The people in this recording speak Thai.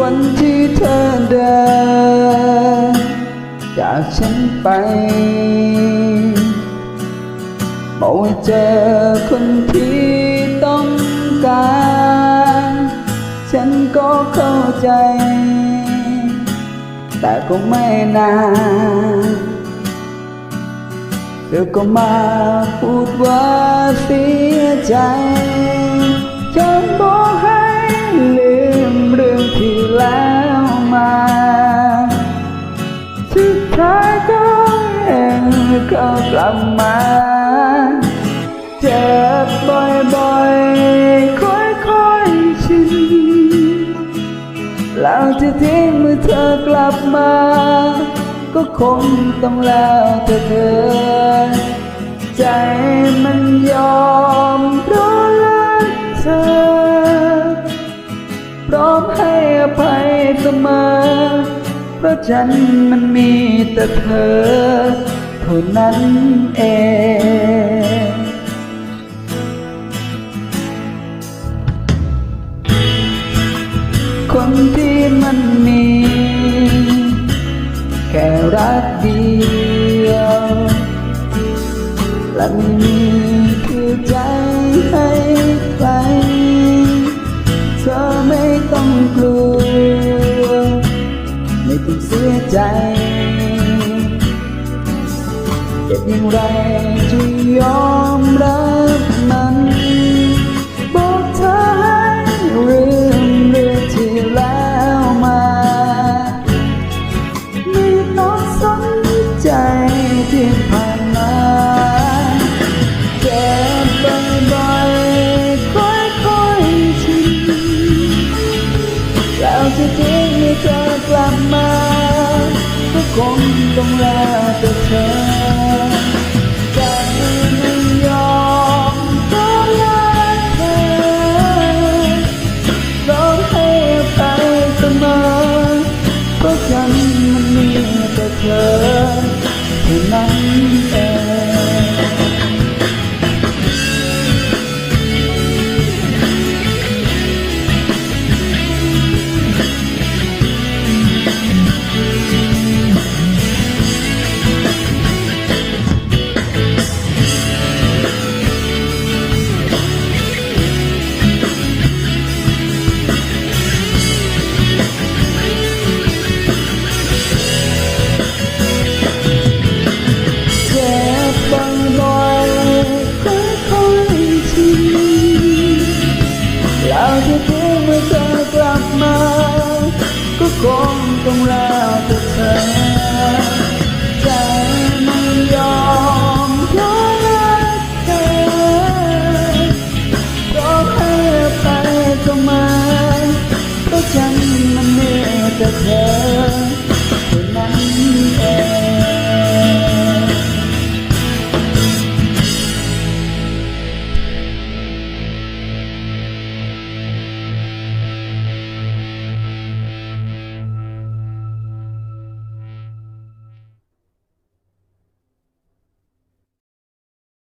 วันที่เธอเดินจากฉันไปบอกว่าเจอคนที่ต้องการ ฉันก็เข้าใจ แต่ก็ไม่นานเธอก็มาพูดว่าเสียใจ ฉันบอกให้ ก็กลับมาเจ็บบ่อยๆ ค่อยๆชินแล้วจะทิ้งเมื่อเธอกลับมา ก็คงต้องแล้วแต่เธอ ใจมันยอมเพราะรักเธอ พร้อมให้อภัยเสมอ เพราะฉันมันมีแต่เธอ ท่านั้นเองคนที่มันมี แค่รักเดียวและไม่มีคือใจให้ใครเธอไม่ต้องกลัว ไม่ต้องเสียใจ จ็บอย่างไรจะยอมรับมันบอกเธอให้ลืมเรื่องที่แล้วมาไม่ต้องสนใจที่ผ่านมาเจ็บบ่อยๆค่อยๆชินแล้วจะทิ้งให้เธอกลับมาก็คงต้ แธอคนนั้นเอง